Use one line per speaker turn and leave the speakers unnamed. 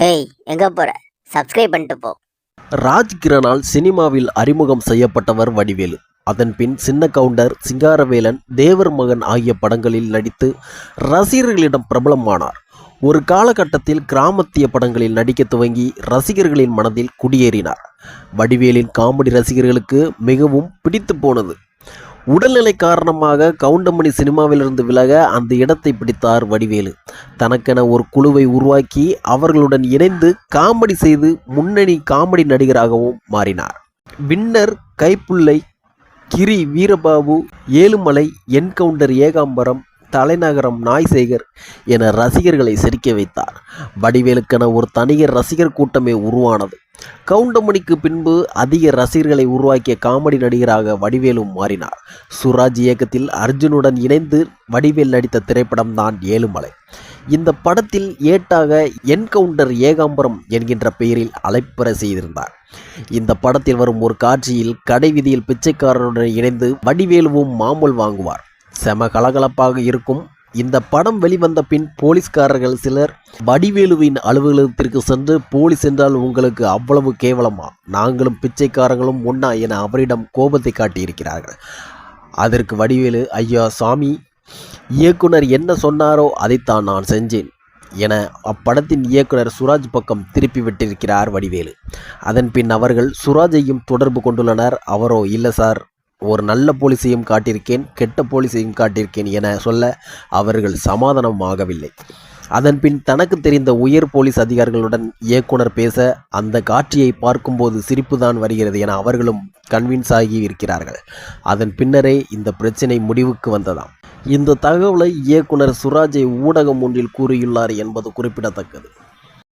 ஏய் எங்க போற? சப்ஸ்கிரைப் பண்ணிட்டு போ.
ராஜ்கிரனால் சினிமாவில் அறிமுகம் செய்யப்பட்டவர் வடிவேலு. அதன் பின் சின்ன கவுண்டர் சிங்காரவேலன் தேவர் மகன் ஆகிய படங்களில் நடித்து ரசிகர்களிடம் பிரபலமானார். ஒரு காலகட்டத்தில் கிராமத்திய படங்களில் நடிக்க துவங்கி ரசிகர்களின் மனதில் குடியேறினார். வடிவேலின் காமெடி ரசிகர்களுக்கு மிகவும் பிடித்து போனது. உடல்நிலை காரணமாக கவுண்டமணி சினிமாவிலிருந்து விலக அந்த இடத்தை பிடித்தார் வடிவேலு. தனக்கென ஒரு குழுவை உருவாக்கி அவர்களுடன் இணைந்து காமெடி செய்து முன்னணி காமெடி நடிகராகவும் மாறினார். வின்னர் கைப்புள்ளை கிரி வீரபாபு ஏழுமலை என்கவுண்டர் ஏகாம்பரம் தலைநகரம் நாய்சேகர் என ரசிகர்களை சிரிக்க வைத்தார். வடிவேலுக்கென ஒரு தனியர் ரசிகர் கூட்டமே உருவானது. கவுண்டமணிக்கு பின்பு அதிக ரசிகர்களை உருவாக்கிய காமெடி நடிகராக வடிவேலும் மாறினார். சுராஜ் இயக்கத்தில் அர்ஜுனுடன் இணைந்து வடிவேல் நடித்த திரைப்படம் தான் ஏழுமலை. இந்த படத்தில் ஏட்டாக என்கவுண்டர் ஏகாம்பரம் என்கின்ற பெயரில் அழைப்பெற செய்திருந்தார். இந்த படத்தில் வரும் ஒரு காட்சியில் கடை விதியில் பிச்சைக்காரனுடன் இணைந்து வடிவேலுவும் மாமூல் வாங்குவார். செம கலகலப்பாக இருக்கும். இந்த படம் வெளிவந்த பின் போலீஸ்காரர்கள் சிலர் வடிவேலுவின் அலுவலகத்திற்கு சென்று போலீஸ் என்றால் உங்களுக்கு அவ்வளவு கேவலமா? நாங்களும் பிச்சைக்காரங்களும் ஒன்னா என அவரிடம் கோபத்தை காட்டியிருக்கிறார்கள். அதற்கு வடிவேலு ஐயா சாமி இயக்குனர் என்ன சொன்னாரோ அதைத்தான் நான் செஞ்சேன் என அப்படத்தின் இயக்குனர் சுராஜ் பக்கம் திருப்பி விட்டிருக்கிறார் வடிவேலு. அதன் பின் அவர்கள் சுராஜையும் தொடர்பு கொண்டுள்ளனர். அவரோ இல்லை சார் ஒரு நல்ல போலீஸையும் காட்டியிருக்கேன் கெட்ட போலீஸையும் காட்டியிருக்கேன் என சொல்ல அவர்கள் சமாதானமாகவில்லை அதன் பின் தனக்கு தெரிந்த உயர் போலீஸ் அதிகாரிகளுடன் இயக்குனர் பேச அந்த காட்சியை பார்க்கும்போது சிரிப்புதான் வருகிறது என அவர்களும் கன்வின்ஸ் ஆகி இருக்கிறார்கள். அதன் பின்னரே இந்த பிரச்சனை முடிவுக்கு வந்ததாம். இந்த தகவலை இயக்குனர் சுராஜை ஊடகம் ஒன்றில் கூறியுள்ளார் என்பது குறிப்பிடத்தக்கது.